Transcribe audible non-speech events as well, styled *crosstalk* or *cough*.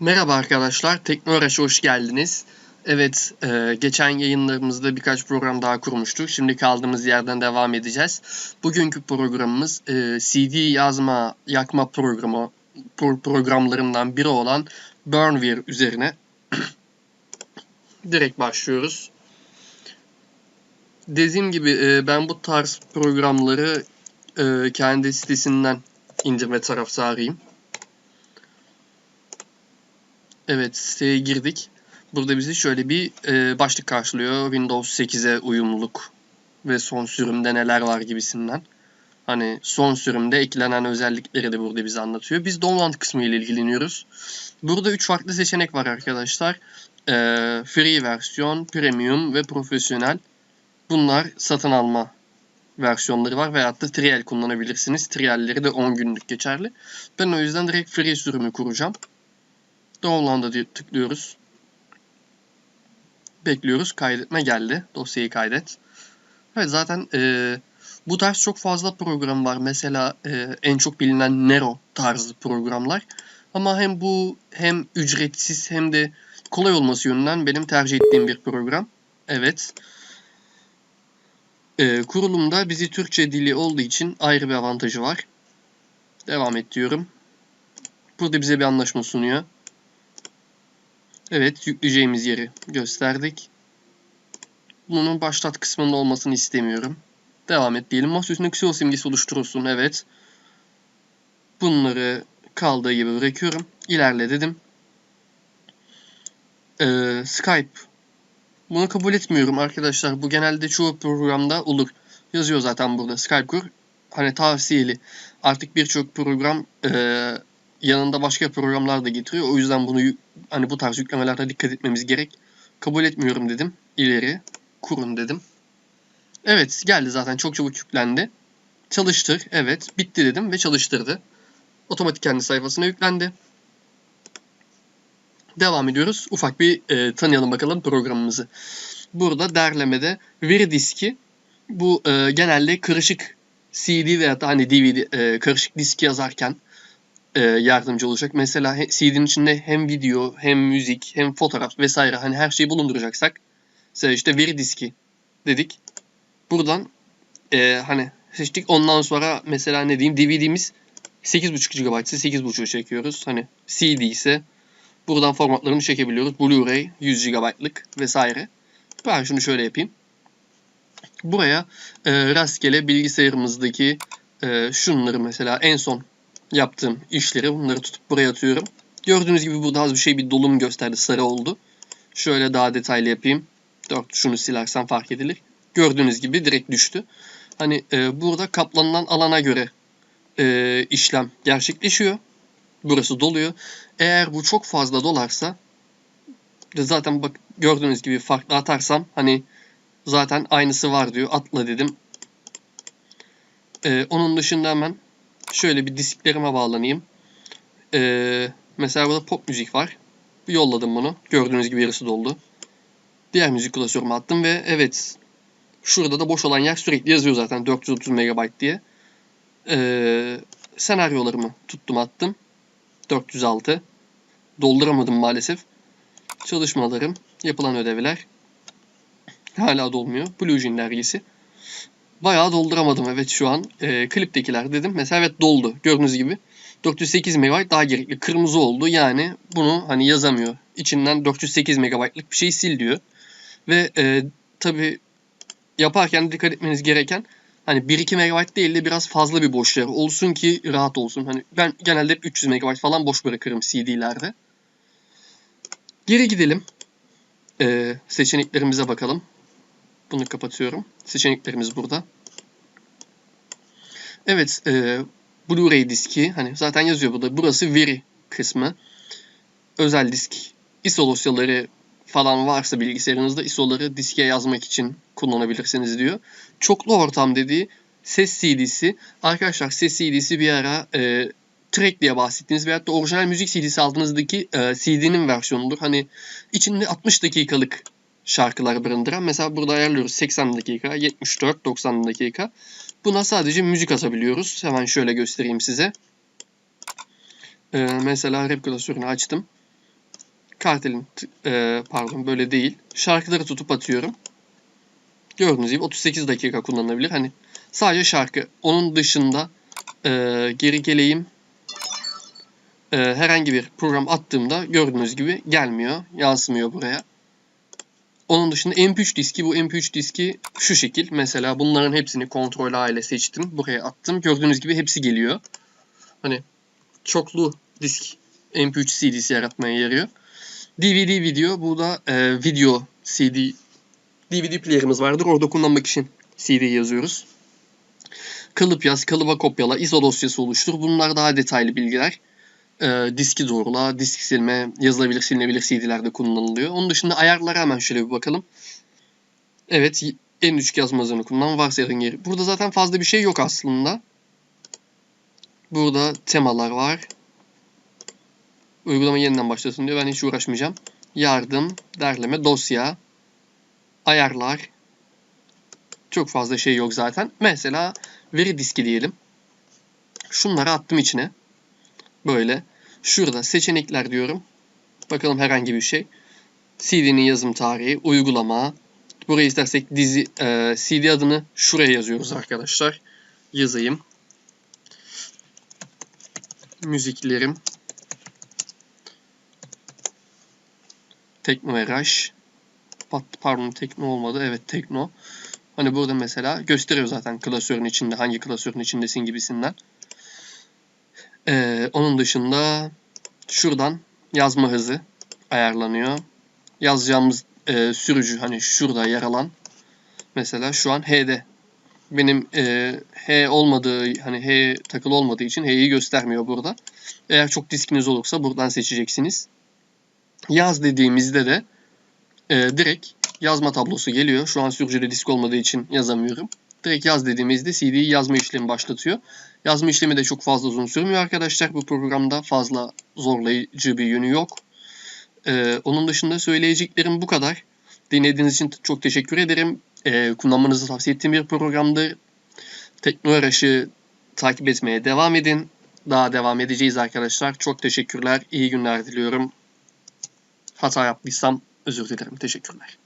Merhaba arkadaşlar, Teknoraş'a hoş geldiniz. Evet, e, geçen yayınlarımızda birkaç program daha kurmuştuk. Şimdi kaldığımız yerden devam edeceğiz. Bugünkü programımız e, CD yazma, yakma programı pro- programlarından biri olan Burnware üzerine. *clears throat* Direkt başlıyoruz. Dediğim gibi e, ben bu tarz programları e, kendi sitesinden indirme taraftarıyım. Evet siteye girdik. Burada bizi şöyle bir e, başlık karşılıyor. Windows 8'e uyumluluk ve son sürümde neler var gibisinden. Hani son sürümde eklenen özellikleri de burada bize anlatıyor. Biz download kısmı ile ilgileniyoruz. Burada 3 farklı seçenek var arkadaşlar. E, free versiyon, premium ve profesyonel. Bunlar satın alma versiyonları var veyahut da trial kullanabilirsiniz. Trialleri de 10 günlük geçerli. Ben o yüzden direkt free sürümü kuracağım. Download'a tıklıyoruz. Bekliyoruz. Kaydetme geldi. Dosyayı kaydet. Evet zaten e, bu tarz çok fazla program var. Mesela e, en çok bilinen Nero tarzı programlar. Ama hem bu hem ücretsiz hem de kolay olması yönünden benim tercih ettiğim bir program. Evet. E, kurulumda bizi Türkçe dili olduğu için ayrı bir avantajı var. Devam et diyorum. Burada bize bir anlaşma sunuyor. Evet, yükleyeceğimiz yeri gösterdik. Bunun başlat kısmında olmasını istemiyorum. Devam et diyelim. Masa üstünde Xeol simgesi oluşturulsun. Evet. Bunları kaldığı gibi bırakıyorum. İlerle dedim. Ee, Skype. Bunu kabul etmiyorum arkadaşlar. Bu genelde çoğu programda olur. Yazıyor zaten burada Skype kur. Hani tavsiyeli. Artık birçok program e, yanında başka programlar da getiriyor. O yüzden bunu hani bu tarz yüklemelerde dikkat etmemiz gerek. Kabul etmiyorum dedim. İleri kurun dedim. Evet geldi zaten çok çabuk yüklendi. Çalıştır. Evet bitti dedim ve çalıştırdı. Otomatik kendi sayfasına yüklendi. Devam ediyoruz. Ufak bir e, tanıyalım bakalım programımızı. Burada derlemede veri diski bu e, genelde karışık CD veya da hani DVD e, karışık disk yazarken e, yardımcı olacak. Mesela CD'nin içinde hem video, hem müzik, hem fotoğraf vesaire hani her şeyi bulunduracaksak mesela işte veri diski dedik. Buradan e, hani seçtik. Ondan sonra mesela ne diyeyim DVD'miz 8.5 GB ise 8.5'u çekiyoruz. Hani CD ise buradan formatlarını çekebiliyoruz. Blu-ray 100 GB'lık vesaire. Ben şunu şöyle yapayım. Buraya e, rastgele bilgisayarımızdaki e, şunları mesela en son yaptığım işleri bunları tutup buraya atıyorum. Gördüğünüz gibi burada az bir şey bir dolum gösterdi. Sarı oldu. Şöyle daha detaylı yapayım. 4 şunu silersem fark edilir. Gördüğünüz gibi direkt düştü. Hani e, burada kaplanılan alana göre e, işlem gerçekleşiyor. Burası doluyor. Eğer bu çok fazla dolarsa zaten bak gördüğünüz gibi farklı atarsam hani zaten aynısı var diyor. Atla dedim. E, onun dışında hemen şöyle bir disklerime bağlanayım. Ee, mesela burada pop müzik var. Yolladım bunu. Gördüğünüz gibi yarısı doldu. Diğer müzik klasörüme attım ve evet şurada da boş olan yer sürekli yazıyor zaten 430 MB diye. Ee, senaryolarımı tuttum attım. 406. Dolduramadım maalesef. Çalışmalarım, yapılan ödevler hala dolmuyor. Blue Jean dergisi. Bayağı dolduramadım evet şu an. E, kliptekiler dedim. Mesela evet doldu. Gördüğünüz gibi. 408 MB daha gerekli. Kırmızı oldu. Yani bunu hani yazamıyor. İçinden 408 MB'lık bir şey sil diyor. Ve e, tabi yaparken dikkat etmeniz gereken hani 1-2 MB değil de biraz fazla bir boş olsun ki rahat olsun. Hani ben genelde hep 300 MB falan boş bırakırım CD'lerde. Geri gidelim. E, seçeneklerimize bakalım. Bunu kapatıyorum. Seçeneklerimiz burada. Evet, e, Blu-ray diski hani zaten yazıyor burada. Burası veri kısmı. Özel disk ISO dosyaları falan varsa bilgisayarınızda ISO'ları diske yazmak için kullanabilirsiniz diyor. Çoklu ortam dediği ses CD'si. Arkadaşlar ses CD'si bir ara e, track diye bahsettiğiniz veyahut da orijinal müzik CD'si aldığınızdaki e, CD'nin versiyonudur. Hani içinde 60 dakikalık şarkılar barındıran. Mesela burada ayarlıyoruz 80 dakika, 74, 90 dakika. Buna sadece müzik atabiliyoruz. Hemen şöyle göstereyim size. Ee, mesela rap klasörünü açtım. kartelin e, pardon böyle değil. Şarkıları tutup atıyorum. Gördüğünüz gibi 38 dakika kullanılabilir. Hani sadece şarkı. Onun dışında e, geri geleyim. E, herhangi bir program attığımda gördüğünüz gibi gelmiyor. Yansımıyor buraya. Onun dışında MP3 diski. Bu MP3 diski şu şekil. Mesela bunların hepsini kontrol A ile seçtim. Buraya attım. Gördüğünüz gibi hepsi geliyor. Hani çoklu disk MP3 CD'si yaratmaya yarıyor. DVD video. Bu da e, video CD DVD player'ımız vardır. Orada kullanmak için CD yazıyoruz. Kalıp yaz, kalıba kopyala, ISO dosyası oluştur. Bunlar daha detaylı bilgiler. E, diski doğrula, disk silme, yazılabilir, silinebilir CD'lerde kullanılıyor. Onun dışında ayarlara hemen şöyle bir bakalım. Evet, en düşük yazma hızını kullan, varsayalım geri. Burada zaten fazla bir şey yok aslında. Burada temalar var. Uygulama yeniden başlasın diyor. Ben hiç uğraşmayacağım. Yardım, derleme, dosya, ayarlar. Çok fazla şey yok zaten. Mesela veri diski diyelim. Şunları attım içine. Böyle. Şurada seçenekler diyorum. Bakalım herhangi bir şey. CD'nin yazım tarihi, uygulama. Buraya istersek dizi e, CD adını şuraya yazıyoruz arkadaşlar. Yazayım. Müziklerim. Tekno Rush. Pardon tekno olmadı. Evet tekno. Hani burada mesela gösteriyor zaten klasörün içinde hangi klasörün içindesin gibisinden. Ee, onun dışında şuradan yazma hızı ayarlanıyor. Yazacağımız e, sürücü hani şurada yer alan mesela şu an H'de. Benim e, H olmadığı hani H takılı olmadığı için H'yi göstermiyor burada. Eğer çok diskiniz olursa buradan seçeceksiniz. Yaz dediğimizde de e, direkt yazma tablosu geliyor. Şu an sürücüde disk olmadığı için yazamıyorum. Direkt yaz dediğimizde CD'yi yazma işlemi başlatıyor. Yazma işlemi de çok fazla uzun sürmüyor arkadaşlar. Bu programda fazla zorlayıcı bir yönü yok. Ee, onun dışında söyleyeceklerim bu kadar. Dinlediğiniz için çok teşekkür ederim. Ee, kullanmanızı tavsiye ettiğim bir programdır. Teknoloji takip etmeye devam edin. Daha devam edeceğiz arkadaşlar. Çok teşekkürler. İyi günler diliyorum. Hata yaptıysam özür dilerim. Teşekkürler.